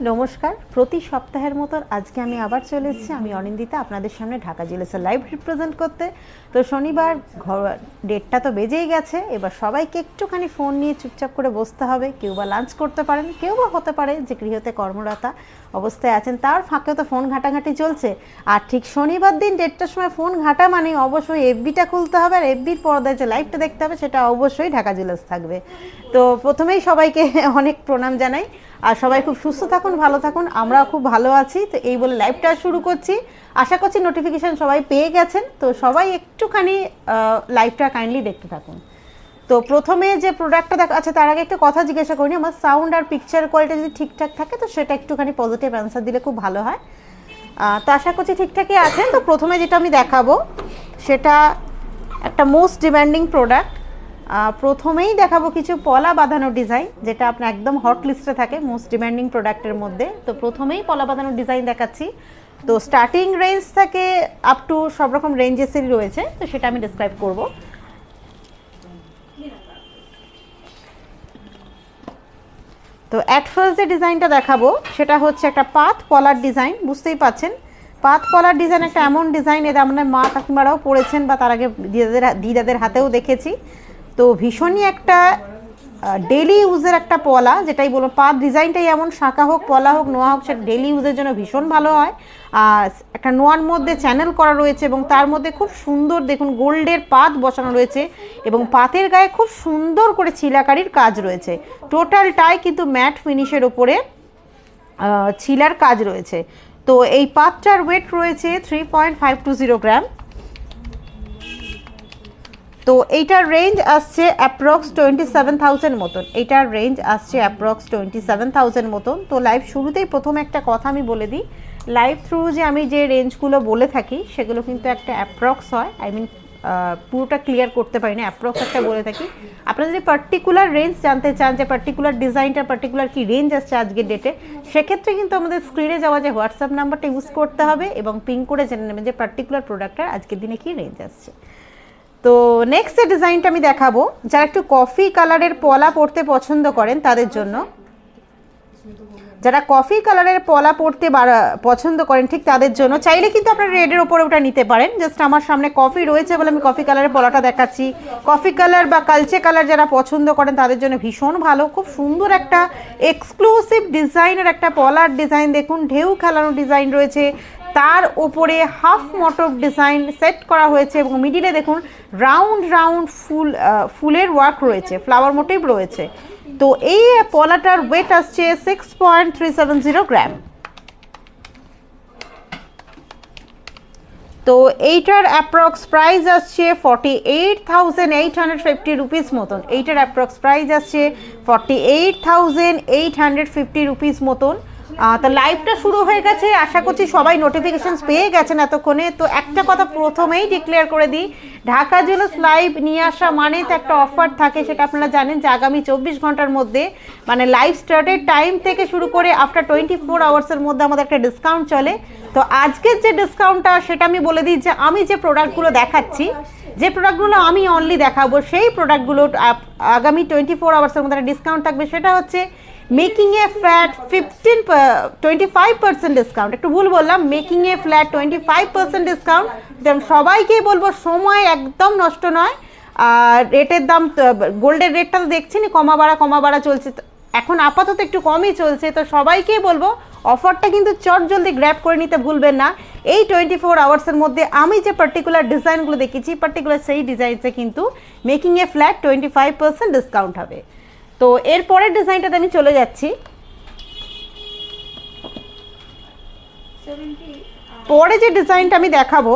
নমস্কার। প্রতি সপ্তাহের মতো আজকে আমি আবার চলে এসেছি। আমি অনিন্দিতা, আপনাদের সামনে ঢাকা জিলেসের লাইভ রিপ্রেজেন্ট করতে। তো শনিবার ঘর ডেটটা তো বেজেই গেছে। এবার সবাইকে একটুখানি ফোন নিয়ে চুপচাপ করে বসতে হবে। কেউ বা লাঞ্চ করতে পারেন, কেউ বা হতে পারে যে গৃহতে কর্মরতা অবস্থায় আছেন। তার ফাঁকেও তো ফোন ঘাটাঘাটি চলছে। আর ঠিক শনিবার দিন ডেটটার সময় ফোন ঘাটা মানে অবশ্যই এফবিটা খুলতে হবে। আর এফবির পর্দায় যে লাইভটা দেখতে হবে, সেটা অবশ্যই ঢাকা জুয়েলার্স থাকবে। তো প্রথমেই সবাইকে অনেক প্রণাম জানাই। আর সবাই খুব সুস্থ থাকুন, ভালো থাকুন। আমরাও খুব ভালো আছি। তো এই বলে লাইভটা শুরু করছি। আশা করছি নোটিফিকেশান সবাই পেয়ে গেছেন। তো সবাই একটুখানি লাইভটা কাইন্ডলি দেখতে থাকুন। তো প্রথমে যে প্রোডাক্টটা দেখা আছে তার আগে একটা কথা জিজ্ঞাসা করিনি আমার সাউন্ড আর পিকচার কোয়ালিটি যদি ঠিকঠাক থাকে, তো সেটা একটুখানি পজিটিভ অ্যান্সার দিলে খুব ভালো হয়। তো আশা করছি ঠিকঠাকই আছেন। তো প্রথমে যেটা আমি দেখাবো, সেটা একটা মোস্ট ডিমান্ডিং প্রোডাক্ট প্রথমেই দেখাবো কিছু পলা বাঁধানো ডিজাইন, যেটা আপনার একদম হট লিস্টে থাকে মোস্ট ডিমান্ডিং প্রোডাক্টের মধ্যে। তো প্রথমেই পলা বাঁধানো ডিজাইন দেখাচ্ছি। তো স্টার্টিং রেঞ্জ থেকে আপ টু সব রকম রেঞ্জেসেরই রয়েছে, তো সেটা আমি ডিসক্রাইব করব। তো অ্যাট ফার্স্ট যে ডিজাইনটা দেখাবো, সেটা হচ্ছে একটা পাত পলার ডিজাইন, বুঝতেই পাচ্ছেন? পাত পলার ডিজাইন একটা এমন ডিজাইন এদের আমাদের মা কাকিমারাও পড়েছেন বা তার আগে দিদাদের দিদাদের হাতেও দেখেছি। তো ভীষণই একটা ডেলি ইউজের একটা পলা, যেটাই বলব পাত ডিজাইনটাই এমন শাঁকা হোক, পলা হোক, নোয়া হোক, সেটা ডেলি ইউজের জন্য ভীষণ ভালো হয়। আর একটা নোয়ার মধ্যে চ্যানেল করা রয়েছে এবং তার মধ্যে খুব সুন্দর, দেখুন, গোল্ডের পাত বসানো রয়েছে এবং পাতের গায়ে খুব সুন্দর করে ছিলাকারির কাজ রয়েছে। টোটালটাই কিন্তু ম্যাট ফিনিশের ওপরে ছিলার কাজ রয়েছে। তো এই পাতটার ওয়েট রয়েছে three point five two zero gram তো এইটার রেঞ্জ আসছে অ্যাপ্রক্স টোয়েন্টি সেভেন থাউজেন্ড মতন। এইটার রেঞ্জ আসছে অ্যাপ্রক্স টোয়েন্টি সেভেন থাউজেন্ড মতন। তো লাইভ শুরুতেই প্রথম একটা কথা আমি বলে দিই। লাইভ থ্রু যে আমি যে রেঞ্জগুলো বলে থাকি, সেগুলো কিন্তু একটা অ্যাপ্রক্স হয়। আই মিন পুরোটা ক্লিয়ার করতে পারি না অ্যাপ্রক্স একটা বলে থাকি। আপনারা যদি পার্টিকুলার রেঞ্জ জানতে চান যে পার্টিকুলার ডিজাইনটা পার্টিকুলার কি রেঞ্জ আসছে আজকের ডেটে সেক্ষেত্রে কিন্তু আমাদের স্ক্রিনে যাওয়া যে হোয়াটসঅ্যাপ নাম্বারটা ইউজ করতে হবে এবং পিং করে জেনে নেবেন যে পার্টিকুলার প্রোডাক্টটার আজকের দিনে কি রেঞ্জ আসছে। তো নেক্সট যে ডিজাইনটা আমি দেখাবো, যারা একটু কফি কালারের পলা পরতে পছন্দ করেন তাদের জন্য। যারা কফি কালারের পলা পরতে পছন্দ করেন ঠিক তাদের জন্য। চাইলে কিন্তু আপনারা রেডের ওপরে ওটা নিতে পারেন। জাস্ট আমার সামনে কফি রয়েছে বলে আমি কফি কালারের পলাটা দেখাচ্ছি। কফি কালার বা কালচে কালার যারা পছন্দ করেন তাদের জন্য ভীষণ ভালো। খুব সুন্দর একটা এক্সক্লুসিভ ডিজাইনের একটা পলার ডিজাইন দেখুন, ঢেউ খেলানো ডিজাইন রয়েছে। তার ওপরে হাফ মটক ডিজাইন সেট করা হয়েছে এবং মিডিলে দেখুন রাউন্ড রাউন্ড ফুল ফুলের ওয়ার্ক রয়েছে ফ্লাওয়ার মোটিভ রয়েছে। তো এই পলাটার ওয়েট আসছে six point three seven zero gram তো এইটার অ্যাপ্রক্স প্রাইস আসছে forty eight thousand eight hundred fifty rupees মতন। এইটার অ্যাপ্রক্স প্রাইস আসছে forty eight thousand eight hundred fifty rupees মতন। তো লাইভটা শুরু হয়ে গেছে। আশা করছি সবাই নোটিফিকেশনস পেয়ে গেছেন এতক্ষণে। তো একটা কথা প্রথমেই ডিক্লেয়ার করে দিই, ঢাকা জুয়েলার্স লাইভ নিয়ে আসা মানে তো একটা অফার থাকে, সেটা আপনারা জানেন যে আগামী চব্বিশ ঘণ্টার মধ্যে মানে লাইভ স্টার্টের টাইম থেকে শুরু করে আফটার টোয়েন্টি ফোর আওয়ার্সের মধ্যে আমাদের একটা ডিসকাউন্ট চলে। তো আজকের যে ডিসকাউন্টটা সেটা আমি বলে দিই যে আমি যে প্রোডাক্টগুলো দেখাচ্ছি, যে প্রোডাক্টগুলো আমি অনলি দেখাবো, সেই প্রোডাক্টগুলো আগামী টোয়েন্টি ফোর আওয়ার্সের মধ্যে ডিসকাউন্ট থাকবে। সেটা হচ্ছে making a flat fifteen twenty five percent discount একটু ভুল বললাম making a flat twenty five percent discount সবাইকেই বলব, সময় একদম নষ্ট নয়। আর রেটের দাম গোল্ডের রেটটা তো দেখছেনই, কমা বাড়া কমা বাড়া চলছে। এখন আপাতত একটু কমই চলছে, তো সবাইকেই বলব অফারটা কিন্তু চট জলদি গ্র্যাব করে নিতে ভুলবেন না। এই টোয়েন্টি ফোর আওয়ার্সের মধ্যে আমি যে পার্টিকুলার ডিজাইনগুলো দেখেছি পার্টিকুলার সেই ডিজাইনসে কিন্তু মেকিং এ flat twenty five percent discount হবে। তো এর পরের ডিজাইনটাতে আমি চলে যাচ্ছি। পরে যে ডিজাইনটা আমি দেখাবো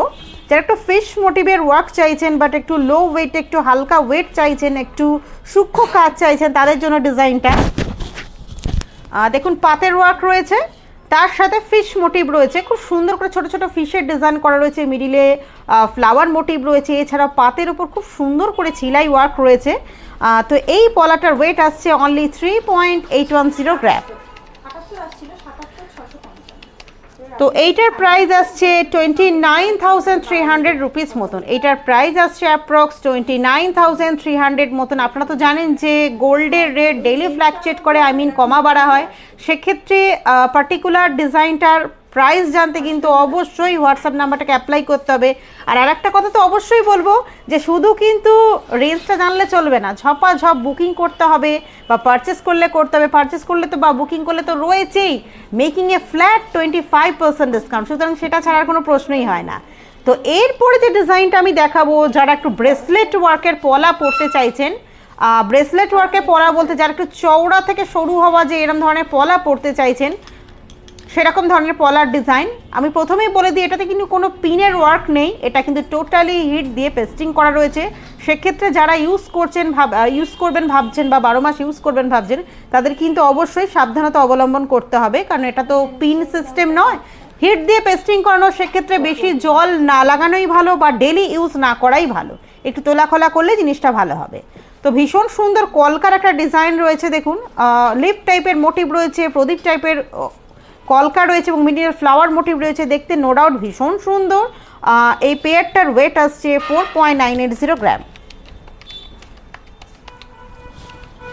যারা একটু ফিশ মোটিভের ওয়ার্ক চাইছেন বাট একটু লো ওয়েট একটু হালকা ওয়েট চাইছেন একটু সূক্ষ্ম কাজ চাইছেন তাদের জন্য ডিজাইনটা। দেখুন পাতের ওয়ার্ক রয়েছে তার সাথে ফিশ মোটিভ রয়েছে খুব সুন্দর করে ছোট ছোট ফিশের ডিজাইন করা রয়েছে মিডিলে ফ্লাওয়ার মোটিভ রয়েছে এছাড়া পাতের উপর খুব সুন্দর করে ছিলাই ওয়ার্ক রয়েছে। তো এই পলাটার ওয়েট আসছে only three point eight one zero পঞ্চান্ন তো এইটার প্রাইস আসছে twenty nine thousand three hundred rupees মতন। এইটার প্রাইস আসছে approx twenty nine thousand three hundred মতন। আপনারা তো জানেন যে গোল্ডের রেট ডেলি ফ্ল্যাকচুয়েট করে আই মিন কমা বাড়া হয়। সেক্ষেত্রে পার্টিকুলার ডিজাইনটার প্রাইস জানতে কিন্তু অবশ্যই হোয়াটসঅ্যাপ নাম্বারটাকে অ্যাপ্লাই করতে হবে। আর আরেকটা কথা তো অবশ্যই বলব যে শুধু কিন্তু রেঞ্জটা জানলে চলবে না ঝপা ঝপ বুকিং করতে হবে বা পারচেস করলে করতে হবে। পারচেস করলে তো বা বুকিং করলে তো রয়েছেই। মেকিং এ flat twenty five percent discount সুতরাং সেটা ছাড়ার কোনো প্রশ্নই হয় না। তো এরপরে যে ডিজাইনটা আমি দেখাবো, যারা একটু ব্রেসলেট ওয়ার্কের পলা পড়তে চাইছেন ব্রেসলেট ওয়ার্কের পলা বলতে যারা একটু চওড়া থেকে সরু হওয়া যে এরকম ধরনের পলা পড়তে চাইছেন সেরকম ধরনের পলার ডিজাইন আমি প্রথমেই বলে দিই, এটাতে কিন্তু কোনো পিনের ওয়ার্ক নেই। এটা কিন্তু টোটালি হিট দিয়ে পেস্টিং করা রয়েছে। সেক্ষেত্রে যারা ইউজ করছেন, ভাব ইউজ করবেন ভাবছেন বা বারো মাস ইউজ করবেন ভাবছেন, তাদের কিন্তু অবশ্যই সাবধানতা অবলম্বন করতে হবে। কারণ এটা তো পিন সিস্টেম নয়। হিট দিয়ে পেস্টিং করানো, সেক্ষেত্রে বেশি জল না লাগানোই ভালো বা ডেলি ইউজ না করাই ভালো। একটু তোলা খোলা করলে জিনিসটা ভালো হবে। তো ভীষণ সুন্দর কলকার একটা ডিজাইন রয়েছে, দেখুন। লিপ টাইপের মোটিভ রয়েছে, প্রদীপ টাইপের কলকা রয়েছে এবং মিডিয়াল ফ্লাওয়ার মোটিভ রয়েছে দেখতে নো ডাউট ভীষণ সুন্দর। এই পেয়ারটার ওয়েট আসছে four point nine eight zero gram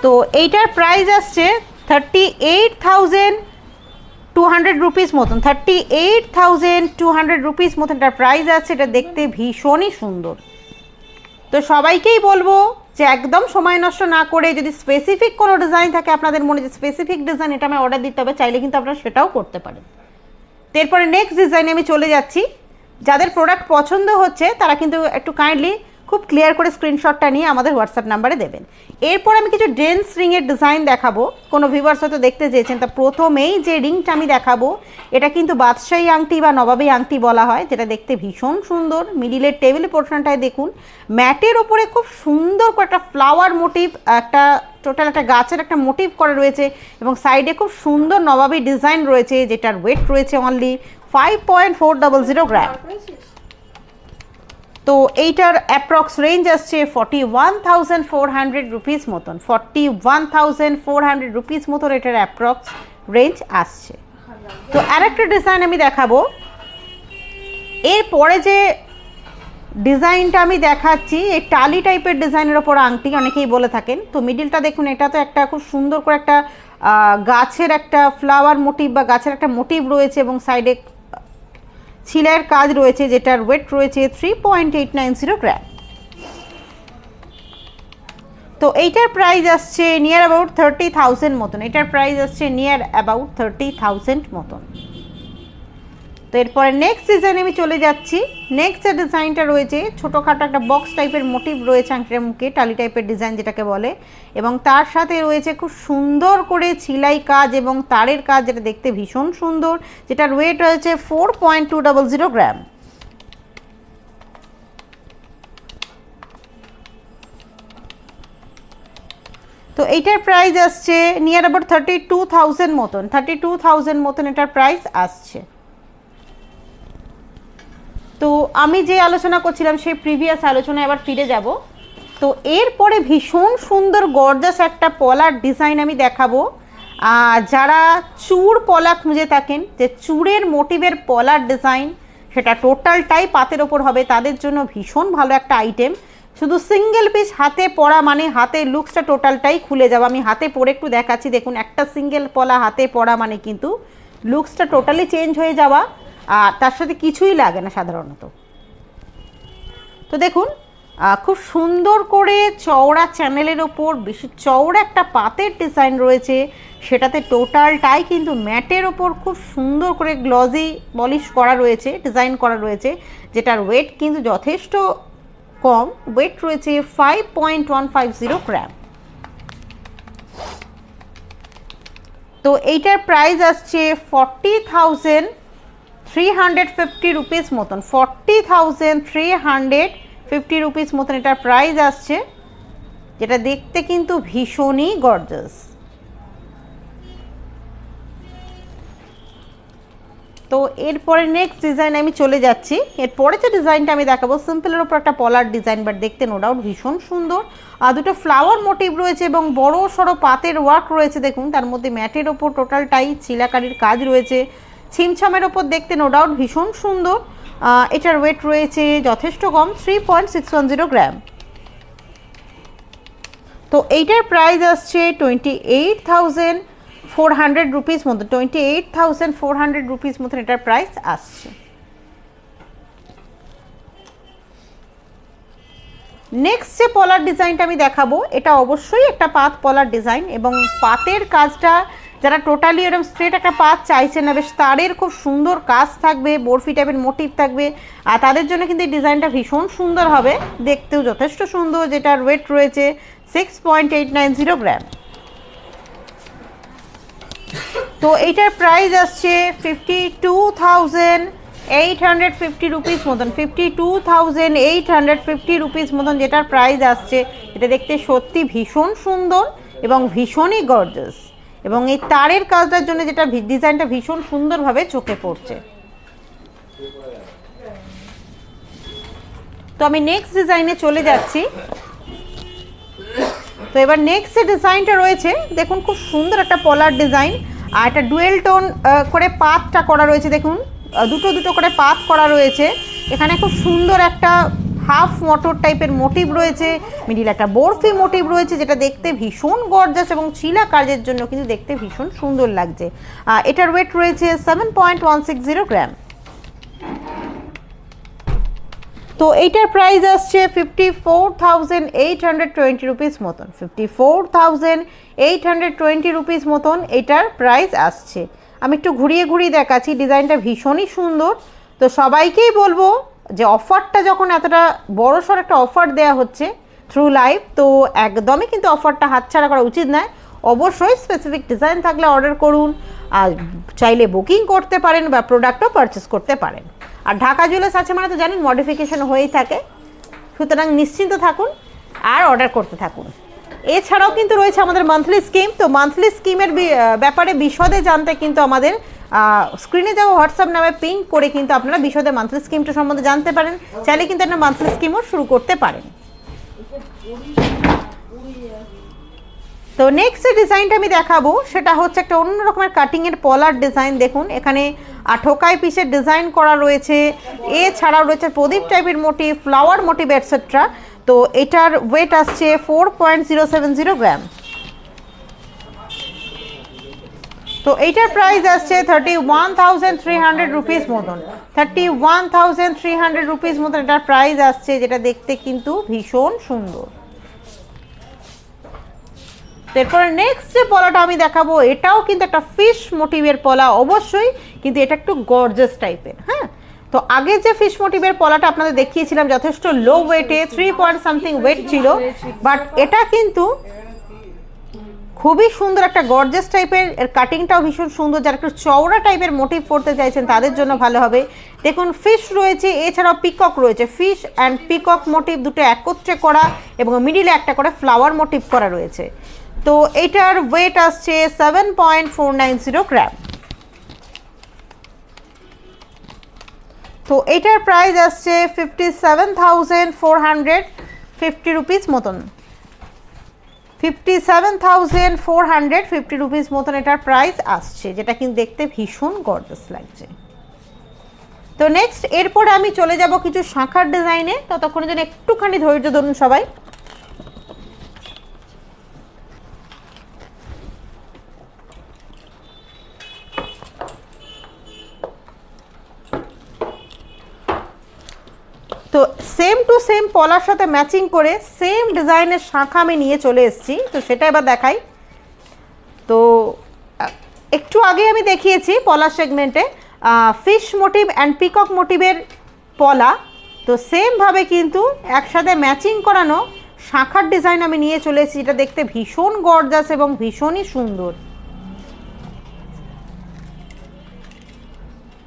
তো এইটার প্রাইস আসছে thirty eight thousand two hundred rupees মতন thirty eight thousand two hundred rupees মতন এটার প্রাইস আছে এটা দেখতে ভীষণই সুন্দর। তো সবাইকেই বলব যে একদম সময় নষ্ট না করে যদি স্পেসিফিক কোনো ডিজাইন থাকে আপনাদের মনে যে স্পেসিফিক ডিজাইন এটা আমি অর্ডার দিতে হবে, চাইলে কিন্তু আপনারা সেটাও করতে পারেন। এরপরে নেক্সট ডিজাইনে আমি চলে যাচ্ছি। যাদের প্রোডাক্ট পছন্দ হচ্ছে, তারা কিন্তু একটু কাইন্ডলি খুব ক্লিয়ার করে স্ক্রিনশটটা নিয়ে আমাদের হোয়াটসঅ্যাপ নাম্বারে দেবেন। এরপর আমি কিছু ডেন্স রিংয়ের ডিজাইন দেখাবো। কোনো ভিউয়ার্স হয়তো দেখতে চেয়েছেন, তা প্রথমেই যে রিংটা আমি দেখাবো, এটা কিন্তু বাদশাহী আংটি বা নবাবী আংটি বলা হয়, যেটা দেখতে ভীষণ সুন্দর। মিডিলের টেবিল পোর্শনটায় দেখুন, ম্যাটের ওপরে খুব সুন্দর একটা ফ্লাওয়ার মোটিভ একটা টোটাল একটা গাছের একটা মোটিভ করা রয়েছে এবং সাইডে খুব সুন্দর নবাবী ডিজাইন রয়েছে, যেটার ওয়েট রয়েছে only five point four double zero gram তো এইটার অ্যাপ্রক্স রেঞ্জ আসছে forty one thousand four hundred rupees মতন। Forty one thousand four hundred rupees মতন এটার অ্যাপ্রক্স রেঞ্জ আসছে। তো আরেকটা ডিজাইন আমি দেখাবো। এরপরে যে ডিজাইনটা আমি দেখাচ্ছি, এই টালি টাইপের ডিজাইনের ওপর আংটি অনেকেই বলে থাকেন। তো মিডিলটা দেখুন, এটা তো একটা খুব সুন্দর করে একটা গাছের একটা ফ্লাওয়ার মোটিভ বা গাছের একটা মোটিভ রয়েছে এবং সাইডে ছিলের কাজ রয়েছে, যেটার ওয়েট রয়েছে three point eight nine zero gram তো এইটার প্রাইস আসছে নিয়ার অ্যাবাউট থার্টি থাউজেন্ড মতন। এটার প্রাইস আসছে নিয়ার অ্যাবাউট থার্টি থাউজেন্ড মতন। তো এরপরে নেক্সট ডিজাইনে আমি চলে যাচ্ছি। নেক্সট যে ডিজাইনটা রয়েছে, ছোটোখাটো একটা বক্স টাইপের মোটিভ রয়েছে আংটির মুখে, টালি টাইপের ডিজাইন যেটাকে বলে। এবং তার সাথে রয়েছে খুব সুন্দর করে ছিলাই কাজ এবং তারের কাজ যেটা দেখতে ভীষণ সুন্দর, যেটার ওয়েট রয়েছে four point two zero gram তো এইটার প্রাইস আসছে near about thirty two thousand মতন থার্টি টু থাউজেন্ড মতন এটার প্রাইস আসছে। তো আমি যে আলোচনা করছিলাম, সেই প্রিভিয়াস আলোচনায় আবার ফিরে যাব। তো এরপরে ভীষণ সুন্দর গর্জাস একটা পলার ডিজাইন আমি দেখাবো। যারা চূড় পলা খুঁজে থাকেন, যে চূড়ের মোটিভের পলার ডিজাইন সেটা টোটালটাই পাতের ওপর হবে। তাদের জন্য ভীষণ ভালো একটা আইটেম শুধু সিঙ্গেল পিস হাতে পরা মানে হাতে লুকসটা টোটালটাই খুলে যাবে। আমি হাতে পরে একটু দেখাচ্ছি, দেখুন, একটা সিঙ্গেল পলা হাতে পরা মানে কিন্তু লুকসটা টোটালি চেঞ্জ হয়ে যাওয়া। আর তার সাথে কিছুই লাগে না সাধারণত। তো দেখুন খুব সুন্দর করে চওড়া চ্যানেলের ওপর, বেশি চওড়া একটা পাতের ডিজাইন রয়েছে, সেটাতে টোটালটাই কিন্তু ম্যাটের ওপর খুব সুন্দর করে গ্লজি পলিশ করা রয়েছে, ডিজাইন করা রয়েছে, যেটার ওয়েট কিন্তু যথেষ্ট কম। ওয়েট রয়েছে five point one five zero gram তো এইটার প্রাইস আসছে forty thousand three hundred fifty rupees মতন forty thousand three hundred fifty rupees মতন এটার প্রাইস আসছে, যেটা দেখতে কিন্তু ভীষণই গর্জাস তো এরপরে নেক্সট ডিজাইন আমি চলে যাচ্ছি। এরপরে যে ডিজাইনটা আমি দেখাবো সিম্পলের ওপর একটা পলার ডিজাইন বাট দেখতে নো ডাউট ভীষণ সুন্দর। আর দুটো ফ্লাওয়ার মোটিভ রয়েছে এবং বড় সড়ো পাতের ওয়ার্ক রয়েছে, দেখুন, তার মধ্যে ম্যাটের ওপর টোটালটাই চিলাকারির কাজ রয়েছে। ছিমছামের ওপর দেখতে নো ডাউট ভীষণ সুন্দর। এটার ওয়েট রয়েছে যথেষ্ট কম three point six one zero gram তো এইটার প্রাইস আসছে twenty eight thousand four hundred rupees মতো twenty eight thousand four hundred rupees মতন এটার প্রাইস আসছে। নেক্সট যে পলার ডিজাইনটা আমি দেখাবো, এটা অবশ্যই একটা পাত পলার ডিজাইন এবং পাতের কাজটা যারা টোটালি এরকম স্ট্রেট একটা পাত চাইছেন না, বেশ তারের খুব সুন্দর কাজ থাকবে, বরফি টাইপের মোটিভ থাকবে, আর তাদের জন্য কিন্তু এই ডিজাইনটা ভীষণ সুন্দর হবে, দেখতেও যথেষ্ট সুন্দর যেটার ওয়েট রয়েছে six point eight nine zero gram তো এইটার প্রাইস আসছে fifty two thousand eight hundred fifty rupees মতন fifty two thousand eight hundred fifty rupees মতন যেটার প্রাইস আসছে, এটা দেখতে সত্যি ভীষণ সুন্দর এবং ভীষণই গর্জাস এবং এই তারের কাজটার জন্য যেটা ডিজাইনটা ভীষণ সুন্দরভাবে চোখে পড়ছে। তো আমি নেক্সট ডিজাইনে চলে যাচ্ছি। তো এবার নেক্সট যে ডিজাইনটা রয়েছে, দেখুন খুব সুন্দর একটা পলার ডিজাইন আর একটা ডুয়েল টোন করে পাতটা করা রয়েছে, দেখুন। দুটো দুটো করে পাত করা রয়েছে। এখানে খুব সুন্দর একটা হাফ মোটর টাইপের মোটিভ রয়েছে, মিডিল একটা বরফি মোটিভ রয়েছে, যেটা দেখতে ভীষণ গর্জাস এবং চিলা কাজের জন্য কিন্তু দেখতে ভীষণ সুন্দর লাগছে। এটার ওয়েট রয়েছে seven point one six zero gram তো এইটার প্রাইস আসছে fifty four thousand eight hundred twenty rupees মতন। Fifty four thousand eight hundred twenty rupees মতন এটার প্রাইস আসছে। আমি একটু ঘুরিয়ে ঘুরিয়ে দেখাচ্ছি ডিজাইনটা ভীষণই সুন্দর। তো সবাইকেই বলব যে অফারটা যখন এতটা বড় সড় একটা অফার দেওয়া হচ্ছে থ্রু লাইভ তো একদমই কিন্তু অফারটা হাতছাড়া করা উচিত নয়। অবশ্যই স্পেসিফিক ডিজাইন থাকলে অর্ডার করুন, আর চাইলে বুকিং করতে পারেন বা প্রোডাক্টও পারচেস করতে পারেন। আর ঢাকা জুয়েলার্স আছে মানে তো জানেন মডিফিকেশন হয়েই থাকে। সুতরাং নিশ্চিন্ত থাকুন আর অর্ডার করতে থাকুন। এছাড়াও কিন্তু রয়েছে আমাদের মান্থলি স্কিম তো মান্থলি স্কিমের ব্যাপারে বিশদে জানতে কিন্তু আমাদের স্ক্রিনে যাওয়া হোয়াটসঅ্যাপ নামে পিং করে কিন্তু আপনারা বিশদে মান্থলি স্কিমটা সম্বন্ধে জানতে পারেন। চাইলে কিন্তু আপনার মান্থলি স্কিমও শুরু করতে পারেন। তো নেক্সট যে ডিজাইনটা আমি দেখাবো, সেটা হচ্ছে একটা অন্য রকমের কাটিংয়ের পলার ডিজাইন দেখুন, এখানে ঠোকাই পিসের ডিজাইন করা রয়েছে। এছাড়াও রয়েছে প্রদীপ টাইপের মোটিভ ফ্লাওয়ার মোটিভ এটসেট্রা তো এটার ওয়েট আসছে four point zero seven zero gram তো এইটার প্রাইস আসছে thirty one thousand three hundred rupees মতন। Thirty one thousand three hundred rupees মতন এটার প্রাইস আসছে, যেটা দেখতে কিন্তু ভীষণ সুন্দর। এরপরে নেক্সট যে পলাটা আমি দেখাবো, এটাও কিন্তু একটা ফিশ মোটিভের পলা, অবশ্যই, কিন্তু এটা একটু গর্জাস টাইপের হ্যাঁ? তো আগে যে ফিশ মোটিভের পলাটা আপনাদের দেখিয়েছিলাম, যথেষ্ট লো ওয়েটে থ্রি পয়েন্ট সামথিং ওয়েট ছিল বাট এটা কিন্তু খুবই সুন্দর একটা গর্জেস টাইপের এর কাটিংটাও ভীষণ সুন্দর। যারা একটু চওড়া টাইপের মোটিভ করতে চাইছেন, তাদের জন্য ভালো হবে। দেখুন ফিশ রয়েছে, এছাড়াও পিকক রয়েছে। ফিশ অ্যান্ড পিকক মোটিভ দুটো একত্রে করা এবং মিডিলে একটা করে ফ্লাওয়ার মোটিভ করা রয়েছে। তো এটার ওয়েট আসছে seven point four nine zero gram তো এটার প্রাইস আসছে fifty seven thousand four hundred fifty rupees মতন। Fifty seven thousand four hundred fifty rupees মতন এটার প্রাইস আসছে, যেটা কিন্তু দেখতে ভীষণ গর্জাস লাগছে। তো নেক্সট এরপরে আমি চলে যাব কিছু শাঁখার ডিজাইনে ততক্ষণের জন্য একটুখানি ধৈর্য ধরুন সবাই তো সেম টু সেম পলার সাথে ম্যাচিং করে সেম ডিজাইনের শাঁখা আমি নিয়ে চলে এসেছি। তো সেটা এবার দেখাই। তো একটু আগে আমি দেখিয়েছি পলার সেগমেন্টে ফিশ মোটিভ অ্যান্ড পিকক মোটিভের পলা। তো সেমভাবে কিন্তু একসাথে ম্যাচিং করানো শাঁখার ডিজাইন আমি নিয়ে চলে এসেছি। যেটা দেখতে ভীষণ গর্জাস এবং ভীষণই সুন্দর।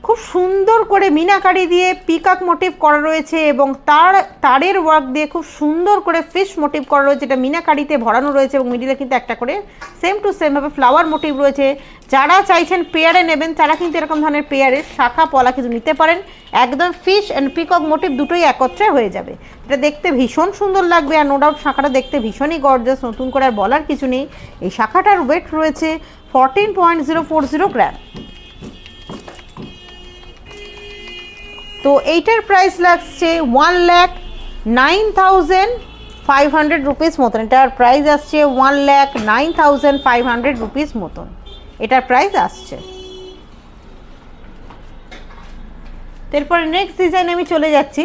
খুব সুন্দর করে মিনাকারি দিয়ে পিকাক মোটিভ করা রয়েছে এবং তার, তারের ওয়ার্ক দিয়ে খুব সুন্দর করে ফিশ মোটিভ করা রয়েছে এটা মিনাকারিতে ভরানো রয়েছে এবং মিডিলে কিন্তু একটা করে সেম টু সেমভাবে ফ্লাওয়ার মোটিভ রয়েছে। যারা চাইছেন পেয়ারে নেবেন, তারা কিন্তু এরকম ধরনের পেয়ারের শাখা পলা কিন্তু নিতে পারেন। একদম ফিশ অ্যান্ড পিকক মোটিভ দুটোই একত্রে হয়ে যাবে। এটা দেখতে ভীষণ সুন্দর লাগবে আর নো ডাউট শাখাটা দেখতে ভীষণই গর্জাস নতুন করে আর বলার কিছু নেই। এই শাখাটার ওয়েট রয়েছে fourteen point zero four zero gram তো এইটার প্রাইস লাগছে one lakh nine thousand five hundred rupees মতন। এটার প্রাইস আসছে one lakh nine thousand five hundred rupees মতন। এটার প্রাইস আসছে। এরপরে নেক্সট ডিজাইন আমি চলে যাচ্ছি।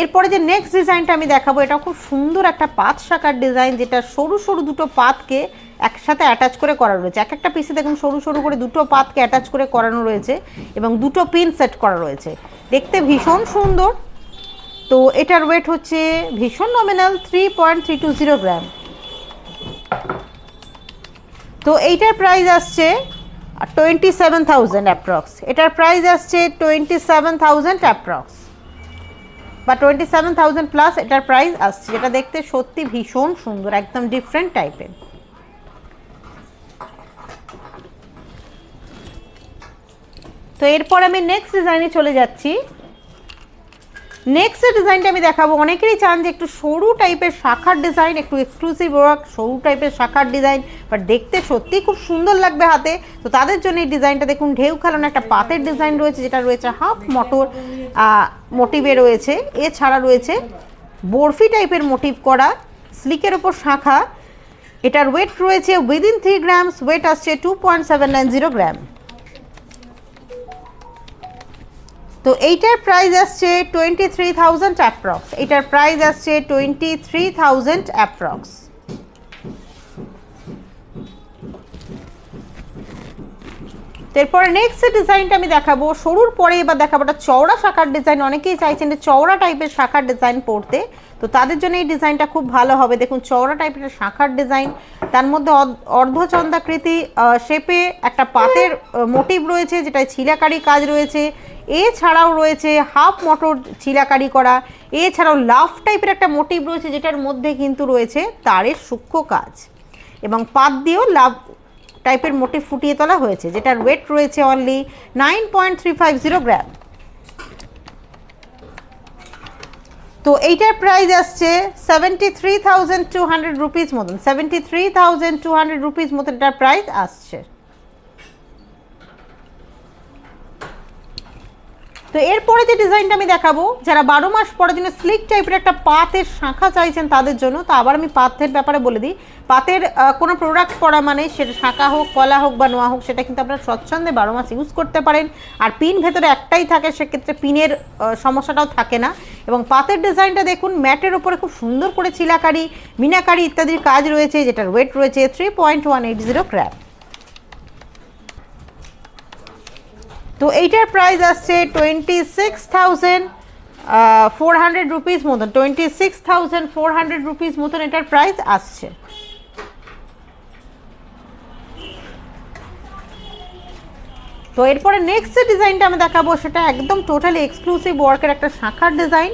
এরপরে যে নেক্সট ডিজাইনটা আমি দেখাবো, এটা খুব সুন্দর একটা পাত শাখার ডিজাইন যেটা সরু সরু দুটো পাতকে একসাথে অ্যাটাচ করে করা রয়েছে। এক একটা পিসে দেখুন সরু সরু করে দুটো পাতকে অ্যাটাচ করে করানো রয়েছে এবং দুটো পিন সেট করা রয়েছে। দেখতে ভীষণ সুন্দর। তো এটার ওয়েট হচ্ছে ভীষণ nominal three point three two zero gram তো এইটার প্রাইস আসছে টোয়েন্টি সেভেন থাউজেন্ড অ্যাপ্রক্স এটার প্রাইস আসছে টোয়েন্টি সেভেন থাউজেন্ড অ্যাপ্রক্স বা টোয়েন্টি সেভেন থাউজেন্ড প্লাস এটার প্রাইস আসছে। যেটা দেখতে সত্যি ভীষণ সুন্দর, একদম ডিফারেন্ট টাইপের তো এরপর আমি নেক্সট ডিজাইনে চলে যাচ্ছি। নেক্সট ডিজাইনটা আমি দেখাবো। অনেকেরই চান যে একটু সরু টাইপের শাখার ডিজাইন একটু এক্সক্লুসিভ ওয়ার্ক সরু টাইপের শাখার ডিজাইন বাট দেখতে সত্যি খুব সুন্দর লাগবে হাতে। তো তাদের জন্য এই ডিজাইনটা দেখুন, ঢেউ খেলানো একটা পাতের ডিজাইন রয়েছে, যেটা রয়েছে হাফ মটর মোটিভে রয়েছে। এছাড়া রয়েছে বরফি টাইপের মোটিভ করা স্লিকের ওপর শাখা। এটার ওয়েট রয়েছে উইদিন থ্রি গ্রামস ওয়েট আসছে two point seven nine zero gram তো এইটার প্রাইস আসছে টোয়েন্টি থ্রি থাউজেন্ড অ্যাপ্রক্স এইটার প্রাইস আসছে টোয়েন্টি থ্রি থাউজেন্ড অ্যাপ্রক্স এরপরে নেক্সট ডিজাইনটা আমি দেখাবো সরুর পরে এবার দেখাবো একটা চওড়া শাখার ডিজাইন অনেকেই চাইছেন যে চওড়া টাইপের শাখার ডিজাইন পড়তে। তো তাদের জন্য এই ডিজাইনটা খুব ভালো হবে। দেখুন, চওড়া টাইপের শাখার ডিজাইন তার মধ্যে অর্ধচন্দ্রাকৃতি শেপে একটা পাতের মোটিভ রয়েছে যেটা ছিলাকারি কাজ রয়েছে। এছাড়াও রয়েছে হাফ মটর ছিলাকারি করা। এছাড়াও লাভ টাইপের একটা মোটিভ রয়েছে, যেটার মধ্যে কিন্তু রয়েছে তারের সূক্ষ্ম কাজ। এবং পাত দিয়েও লাভ টাইপের মোটিভ ফুটিয়ে তোলা হয়েছে, যেটার ওয়েট রয়েছে only nine point three five zero gram তো এইটার প্রাইস আসছে seventy three thousand two hundred rupees মতন seventy three thousand two hundred rupees মতন এটার প্রাইস আসছে। তো এরপরে যে ডিজাইনটা আমি দেখাবো, যারা বারো মাস পরের জন্য স্লিক টাইপের একটা পাতের শাঁখা চাইছেন তাদের জন্য, তো আবার আমি পাতের ব্যাপারে বলে দিই। পাতের কোনো প্রোডাক্ট পরা মানে সেটা শাঁখা হোক, কলা হোক বা নোয়া হোক, সেটা কিন্তু আপনারা স্বচ্ছন্দে বারো মাস ইউজ করতে পারেন। আর পিন ভেতরে একটাই থাকে, সেক্ষেত্রে পিনের সমস্যাটাও থাকে না। এবং পাতের ডিজাইনটা দেখুন, ম্যাটের ওপরে খুব সুন্দর করে চিলাকারি, মিনাকারি ইত্যাদির কাজ রয়েছে, যেটার ওয়েট রয়েছে three point one eight zero crap তো এইটার প্রাইস আসছে twenty six thousand four hundred rupees মতন twenty six thousand four hundred rupees মতন এটার প্রাইস আসছে। তো এরপরে নেক্সট যে ডিজাইনটা আমি দেখাবো, সেটা একদম টোটালি এক্সক্লুসিভ ওয়ার্কের একটা শাঁখার ডিজাইন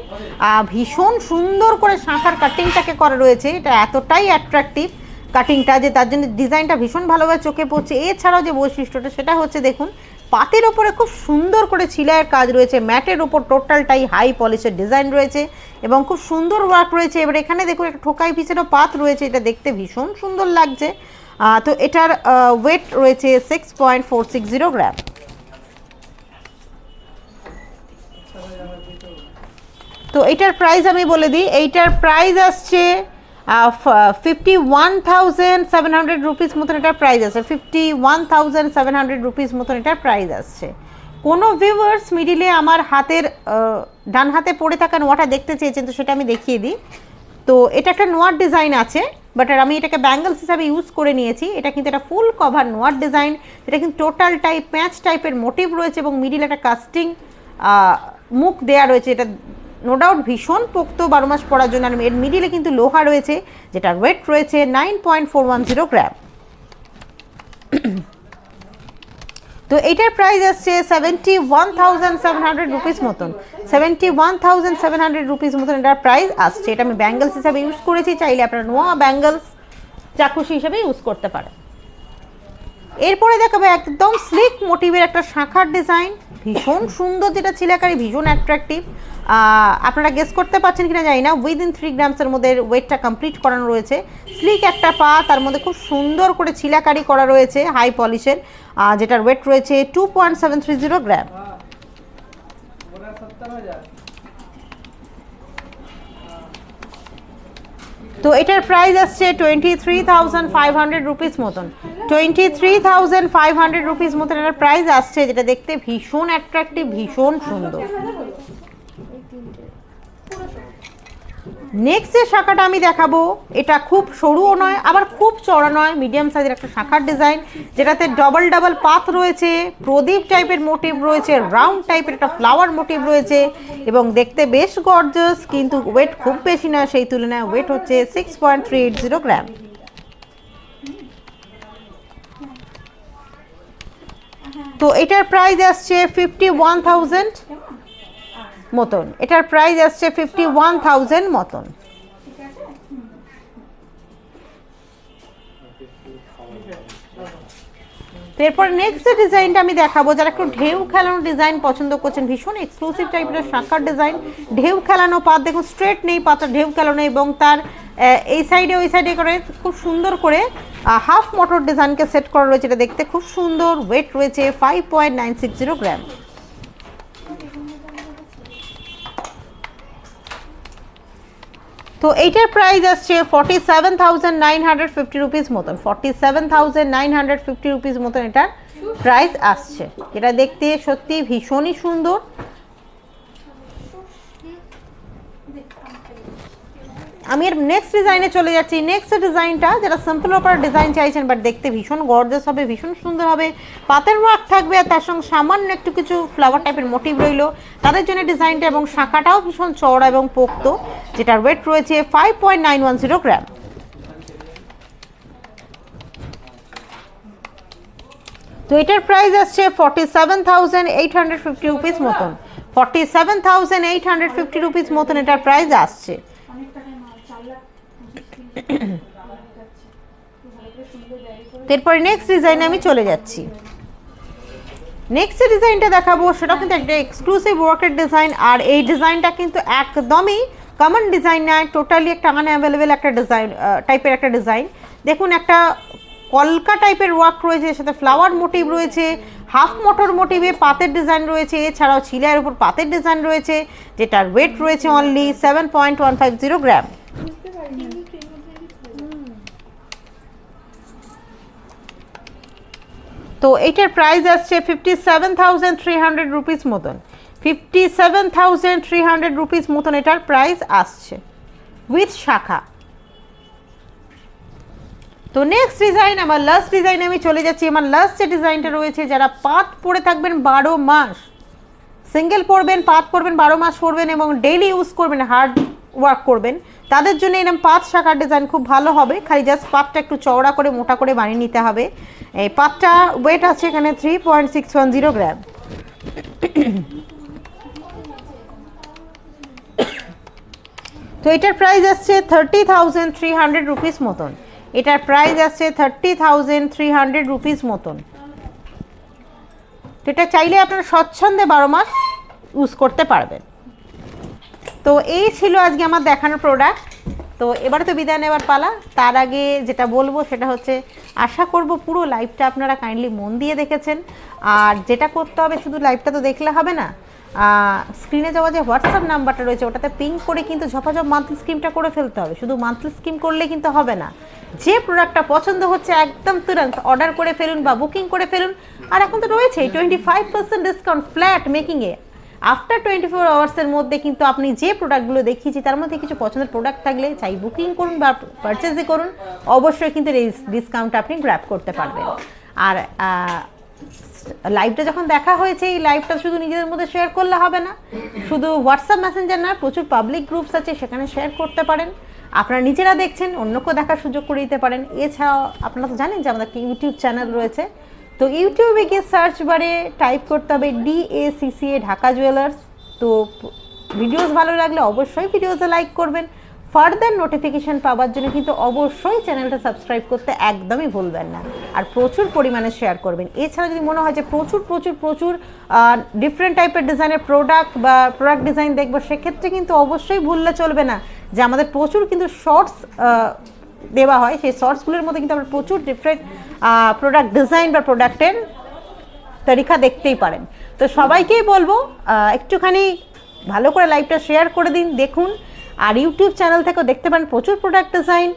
ভীষণ সুন্দর করে শাঁখার কাটিংটাকে করা রয়েছে, এটা এতটাই অ্যাট্রাকটিভ কাটিংটা যে তার জন্য ডিজাইনটা ভীষণ ভালোভাবে চোখে পড়ছে। এছাড়াও যে বৈশিষ্ট্যটা, সেটা হচ্ছে দেখুন পাতের ওপরে খুব সুন্দর করে ছিলাইয়ের কাজ রয়েছে। ম্যাটের ওপর টোটালটাই হাই পলিশের ডিজাইন রয়েছে এবং খুব সুন্দর ওয়ার্ক রয়েছে। এবার এখানে দেখুন, একটা ঠোকাই পিছেরও পাত রয়েছে। এটা দেখতে ভীষণ সুন্দর লাগছে। তো এটার ওয়েট রয়েছে six point four six zero gram তো এটার প্রাইস আমি বলে দিই। এইটার প্রাইস আসছে fifty one thousand seven hundred rupees মতন এটার প্রাইস আছে। Fifty one thousand seven hundred rupees মতন এটার প্রাইস আসছে। কোনো ভিউয়ার্স মিডিলে আমার হাতের ডান হাতে পড়ে থাকা নোয়াটা দেখতে চেয়েছেন, তো সেটা আমি দেখিয়ে দিই। তো এটা একটা নোয়ার ডিজাইন আছে বাট আর আমি এটাকে ব্যাঙ্গলস হিসাবে ইউজ করে নিয়েছি। এটা কিন্তু একটা ফুল কভার নোয়ার ডিজাইন এটা কিন্তু টোটাল টাইপ প্যাঁচ টাইপের মোটিভ রয়েছে এবং মিডিল একটা কাস্টিং মুখ দেয়া রয়েছে। এটা নো ডাউট ভীষণ পোক্ত বারো মাস পড়ার জন্য, আর এর মিডিলে কিন্তু লোহা রয়েছে, যেটার ওয়েট রয়েছে nine point four one zero gram তো এটার প্রাইস আসছে seventy one thousand seven hundred rupees মতন। Seventy one thousand seven hundred rupees মতন এটার প্রাইস আসছে। এটা আমি ব্যাঙ্গলস হিসাবে ইউজ করেছি, চাইলে আপনারা নোয়া ব্যাঙ্গলস চাকুশি হিসাবে ইউজ করতে পারেন। এরপরে দেখাবো একদম স্লিক মোটিভের একটা শাখার ডিজাইন ভীষণ সুন্দর যেটা ছিলাকারি, ভীষণ অ্যাট্রাকটিভ আপনারা গেস করতে পারছেন কিনা জানি না। উইদিন থ্রি গ্রামসের মধ্যে ওয়েটটা কমপ্লিট করানো রয়েছে। স্লিক একটা পা, তার মধ্যে খুব সুন্দর করে ছিলাকারি করা রয়েছে হাই পলিশের যেটার ওয়েট রয়েছে two point seven three zero gram তো এটার প্রাইস আসছে twenty three thousand five hundred rupees মতন। Twenty three thousand five hundred rupees মতন এটার প্রাইস আসছে, যেটা দেখতে ভীষণ অ্যাট্রাক্টিভ ভীষণ সুন্দর। নেক্সট যে শাখাটা আমি দেখাবো, এটা খুব সরুও নয়, আবার খুব চড়া নয় মিডিয়াম সাইজের একটা শাখার ডিজাইন যেটাতে ডবল ডাবল পাত রয়েছে, প্রদীপ টাইপের মোটিভ রয়েছে রাউন্ড টাইপের একটা ফ্লাওয়ার মোটিভ রয়েছে, এবং দেখতে বেশ গর্জাস কিন্তু ওয়েট খুব বেশি নয়, সেই তুলনায় ওয়েট হচ্ছে six point three eight zero gram তো এটার প্রাইস আসছে ফিফটি ওয়ান থাউজেন্ড মতন। এটার প্রাইস আসছে ফিফটি ওয়ান থাউজেন্ড মতন। এরপর নেক্সট ডিজাইনটা আমি দেখাবো। যারা একটু ঢেউ খেলানো ডিজাইন পছন্দ করছেন, ভীষণ এক্সক্লুসিভ টাইপের শাখার ডিজাইন ঢেউ খেলানো পাত দেখুন স্ট্রেট নেই পাতা ঢেউ খেলানো এবং তার এই সাইডে ওই সাইডে করে খুব সুন্দর করে হাফ মোটর ডিজাইনকে সেট করা রয়েছে। এটা দেখতে খুব সুন্দর ওয়েট রয়েছে five point nine six zero gram তো এইটার প্রাইস আসছে forty seven thousand nine hundred fifty rupees মতন। Forty seven thousand nine hundred fifty rupees মতন এটার প্রাইস আসছে। এটা দেখতে সত্যি ভীষণই সুন্দর। আমি এর নেক্সট ডিজাইনে চলে যাচ্ছি। নেক্সট ডিজাইনটা যারা সিম্পল ওপর ডিজাইন চাইছেন বাট দেখতে ভীষণ গর্জাস হবে, ভীষণ সুন্দর হবে, পাতের ওয়ার্ক থাকবে আর তার সঙ্গে সামান্য একটু কিছু ফ্লাওয়ার টাইপের মোটিভ রইল। তাদের জন্য ডিজাইনটা এবং শাখাটাও ভীষণ চওড়া এবং পোক্ত, যেটার ওয়েট রয়েছে five point nine one zero gram তো এটার প্রাইস আসছে forty seven thousand eight hundred fifty rupees মতন। Forty seven thousand eight hundred fifty rupees মতন এটার প্রাইস আসছে। এরপরে নেক্সট ডিজাইনে আমি চলে যাচ্ছি। নেক্সট ডিজাইনটা দেখাবো সেটা কিন্তু একটা এক্সক্লুসিভ ওয়ার্কের ডিজাইন আর এই ডিজাইনটা কিন্তু একদমই কমন ডিজাইন নয় টোটালি একটা আনঅ্যাভেলেবেল একটা ডিজাইন টাইপের একটা ডিজাইন দেখুন, একটা কলকা টাইপের ওয়ার্ক রয়েছে সাথে ফ্লাওয়ার মোটিভ রয়েছে হাফ মোটর মোটিভে পাতের ডিজাইন রয়েছে, এছাড়াও ছিলার উপর পাতের ডিজাইন রয়েছে, যেটার ওয়েট রয়েছে only seven point one five zero gram তো এইটার প্রাইস আসছে fifty seven thousand three hundred rupees মতন। Fifty seven thousand three hundred rupees মতন এটার প্রাইস আসছে উইথ শাখা। তো নেক্সট ডিজাইন আমার লাস্ট ডিজাইনে আমি চলে যাচ্ছি। আমার লাস্ট যে ডিজাইনটা রয়েছে, যারা পাত পরে থাকবেন বারো মাস সিঙ্গেল পরবেন পাত পরবেন, বারো মাস পরবেন এবং ডেইলি ইউজ করবেন হার্ড ওয়ার্ক করবেন তাদের জন্য এরকম পাত শাখার ডিজাইন খুব ভালো হবে। খালি জাস্ট পাতটা একটু চওড়া করে, মোটা করে বানিয়ে নিতে হবে। এই পাতটা ওয়েট আছে এখানে three point six one zero gram তো এটার প্রাইস আসছে thirty thousand three hundred rupees মতন। এটার প্রাইস আসছে thirty thousand three hundred rupees মতন। তো এটা চাইলে আপনারা স্বচ্ছন্দে বারো মাস ইউজ করতে পারবেন। তো এই ছিল আজকে আমার দেখানোর প্রোডাক্ট তো এবারে তো বিদায় নেওয়ার পালা। তার আগে যেটা বলব সেটা হচ্ছে, আশা করব পুরো লাইভটা আপনারা কাইন্ডলি মন দিয়ে দেখেছেন। আর যেটা করতে হবে, শুধু লাইভটা তো দেখলে হবে না। স্ক্রিনে যাওয়া যে হোয়াটসঅ্যাপ নাম্বারটা রয়েছে, ওটাতে পিঙ্ক করে কিন্তু ঝপাঝপ মান্থলি স্কিমটা করে ফেলতে হবে। শুধু মান্থলি স্কিম করলে কিন্তু হবে না। যে প্রোডাক্টটা পছন্দ হচ্ছে, একদম তুরন্ত অর্ডার করে ফেলুন বা বুকিং করে ফেলুন। আর এখন তো রয়েছে twenty five percent discount flat মেকিংয়ে after twenty four আওয়ার্সের মধ্যে কিন্তু আপনি যে প্রোডাক্টগুলো দেখিয়েছি, তার মধ্যে কিছু পছন্দের প্রোডাক্ট থাকলে চাই বুকিং করুন বা পারচেজই করুন, অবশ্যই কিন্তু ডিসকাউন্ট আপনি গ্র্যাপ করতে পারবেন। আর লাইভটা যখন দেখা হয়েছে, এই লাইভটা শুধু নিজেদের মধ্যে শেয়ার করলে হবে না। শুধু হোয়াটসঅ্যাপ মেসেঞ্জার না, প্রচুর পাবলিক গ্রুপস আছে, সেখানে শেয়ার করতে পারেন। আপনারা নিজেরা দেখছেন, অন্যকেও দেখার সুযোগ করে দিতে পারেন। এছাড়াও, আপনারা তো জানেন যে আমাদের ইউটিউব চ্যানেল রয়েছে। তো ইউটিউবে গিয়ে সার্চ বারে টাইপ করতে হবে ডিএসিসিএ ঢাকা জুয়েলার্স তো ভিডিওস ভালো লাগলে অবশ্যই ভিডিওতে লাইক করবেন। ফার্দার নোটিফিকেশান পাওয়ার জন্য কিন্তু অবশ্যই চ্যানেলটা সাবস্ক্রাইব করতে একদমই ভুলবেন না। আর প্রচুর পরিমাণে শেয়ার করবেন। এছাড়া যদি মনে হয় যে প্রচুর প্রচুর প্রচুর ডিফারেন্ট টাইপের ডিজাইনের প্রোডাক্ট বা প্রোডাক্ট ডিজাইন দেখব, সেক্ষেত্রে কিন্তু অবশ্যই ভুললে চলবে না। যে আমাদের প্রচুর কিন্তু শর্টস দেওয়া হয়। সেই শর্টসগুলোর মধ্যে কিন্তু আমরা প্রচুর ডিফারেন্ট প্রোডাক্ট ডিজাইন বা প্রোডাক্টের তালিকা দেখতেই পারেন। তো সবাইকেই বলব একটুখানি ভালো করে লাইভটা শেয়ার করে দিন, দেখুন। আর ইউটিউব চ্যানেল থেকেও দেখতে পারেন, প্রচুর প্রোডাক্ট ডিজাইন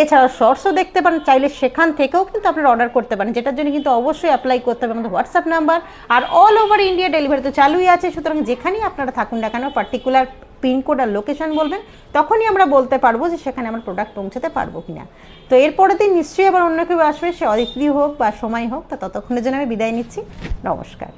এছাড়া শর্টসও দেখতে পারেন, চাইলে সেখান থেকেও কিন্তু আপনারা অর্ডার করতে পারেন। যেটার জন্য কিন্তু অবশ্যই অ্যাপ্লাই করতে হবে আমাদের হোয়াটসঅ্যাপ নাম্বার আর অল ওভার ইন্ডিয়া ডেলিভারি তো চালুই আছে। সুতরাং যেখানেই আপনারা থাকুন না কেন পার্টিকুলার পিনকোড আর লোকেশন বলবেন, তখনই আমরা বলতে পারব যে সেখানে আমরা প্রোডাক্ট পৌঁছাতে পারব কি না তো এরপরে দিন নিশ্চয়ই আবার অন্য কেউ আসবে, সে অদিতি হোক বা সময় হোক, তা ততক্ষণের জন্য আমি বিদায় নিচ্ছি। নমস্কার।